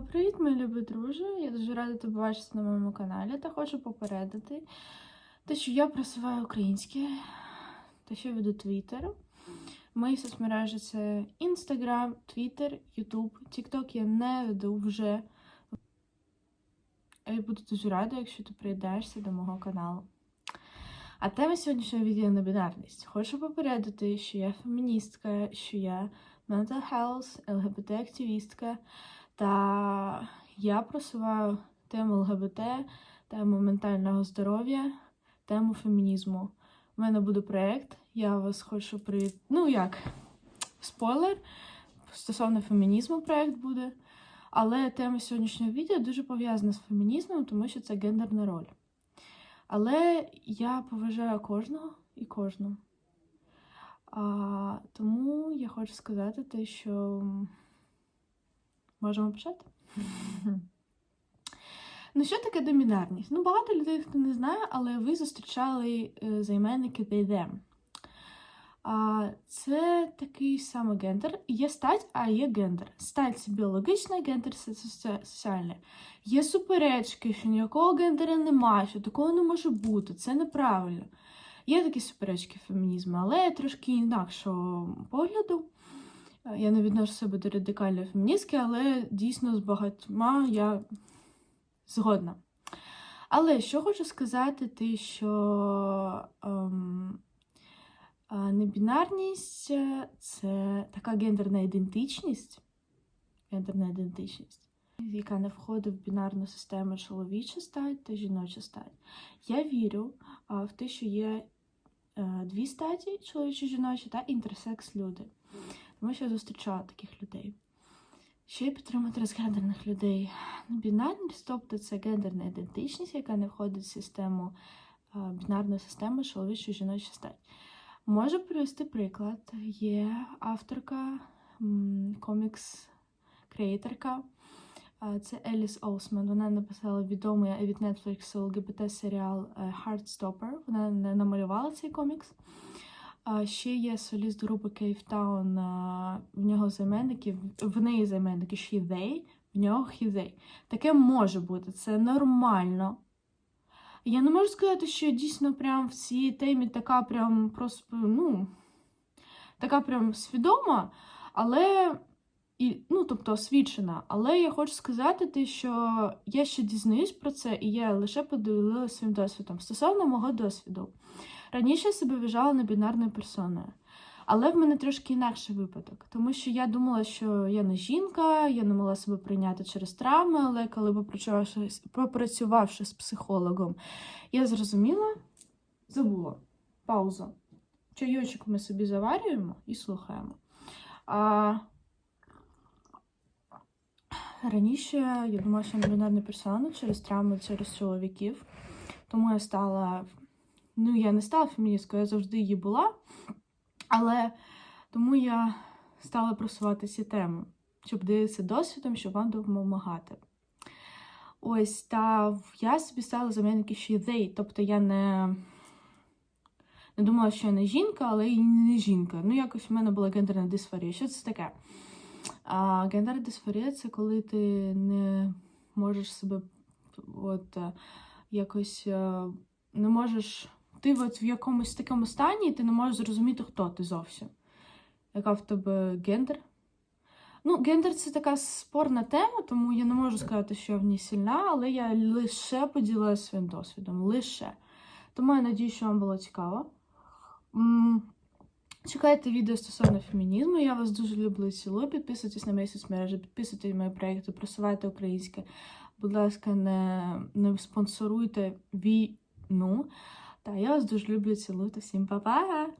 Привіт, мої любі друже! Я дуже рада тебе бачити на моєму каналі та хочу попередити те, що я просуваю українське, та що веду Твіттер. Мої соцмережі це Instagram, Twitter, YouTube, TikTok я не веду вже. Я буду дуже рада, якщо ти приєднаєшся до мого каналу. А тема сьогоднішнього відео небінарність. Хочу попередити, що я феміністка, що я mental health, ЛГБТ-активістка, та я просуваю тему ЛГБТ, тему ментального здоров'я, тему фемінізму. У мене буде проєкт, я вас хочу при... Ну як, спойлер, стосовно фемінізму проєкт буде. Але тема сьогоднішнього відео дуже пов'язана з фемінізмом, тому що це гендерна роль. Але я поважаю кожного і кожну. А, тому я хочу сказати те, що можемо почати. Ну, що таке домінарність? Ну, багато людей хто не знає, але ви зустрічали е, займенники they them. А, Це такий самий гендер. Є стать, а є гендер. Стать це біологічна, гендер це соці- соціальне. Є суперечки, що ніякого гендера немає, що такого не може бути. Це неправильно. Є такі суперечки фемінізму, але трошки інакшого погляду. Е, Я не відношу себе до радикальної феміністки, але дійсно з багатьма я згодна. Але що хочу сказати, те, що ем, небінарність е, це така гендерна ідентичність, гендерна ідентичність, яка не входить в бінарну систему чоловіча стать та жіноча стать. Я вірю в те, що є е, дві статі чоловічі жіночі та інтерсекс люди. Тому що я зустрічала таких людей. Ще й підтримати трансгендерних людей. Бінарність, тобто це гендерна ідентичність, яка не входить в систему е, бінарну систему чоловіча жіноча стать. Можу привести приклад. Є авторка, комікс-креаторка. Це Еліс Оусман. Вона написала відомий від Netflix ЛГБТ-серіал е, Heartstopper. Вона не намалювала цей комікс. А ще є соліст групи Кейфтаун. В нього займенники, в неї займенники she they, в нього he. Таке може бути, це нормально. Я не можу сказати, що дійсно прям в цій темі така прям просто, ну, така прям свідома, але, і, ну, тобто освічена. Але я хочу сказати, те, що я ще дізнаюсь про це, і я лише поділилася своїм досвідом. Стосовно мого досвіду. Раніше я себе вважала небінарною персоною. Але в мене трошки інакший випадок, тому що я думала, що я не жінка, я не могла себе прийняти через травми, але коли попрацювавши, з психологом, я зрозуміла, забула. Пауза. Чайочок ми собі заварюємо і слухаємо. А... Раніше я думала, що я небінарна персона через травми, через чоловіків. Тому я стала. Ну, я не стала феміністкою, я завжди її була. Але тому я стала просувати ці теми, щоб ділитися досвідом, щоб вам допомагати. Ось, та я собі стала замінники ще й they, тобто я не, не думала, що я не жінка, але і не жінка. Ну, якось в мене була гендерна дисфорія. Що це таке? А, Гендерна дисфорія це коли ти не можеш себе от, якось е, не можеш ти от в якомусь такому стані, і ти не можеш зрозуміти, хто ти зовсім. Яка в тебе гендер? Ну, гендер це така спорна тема, тому я не можу сказати, що я в ній сильна, але я лише поділилася своїм досвідом. Лише. Тому я надію, що вам було цікаво. Чекайте відео стосовно фемінізму. Я вас дуже люблю і цілую. Підписуйтесь на мої соцмережі, підписуйтесь на мої проєкти, просувайте українське. Будь ласка, не, не спонсоруйте війну. Та я вас дуже люблю, цілую та всім па-па!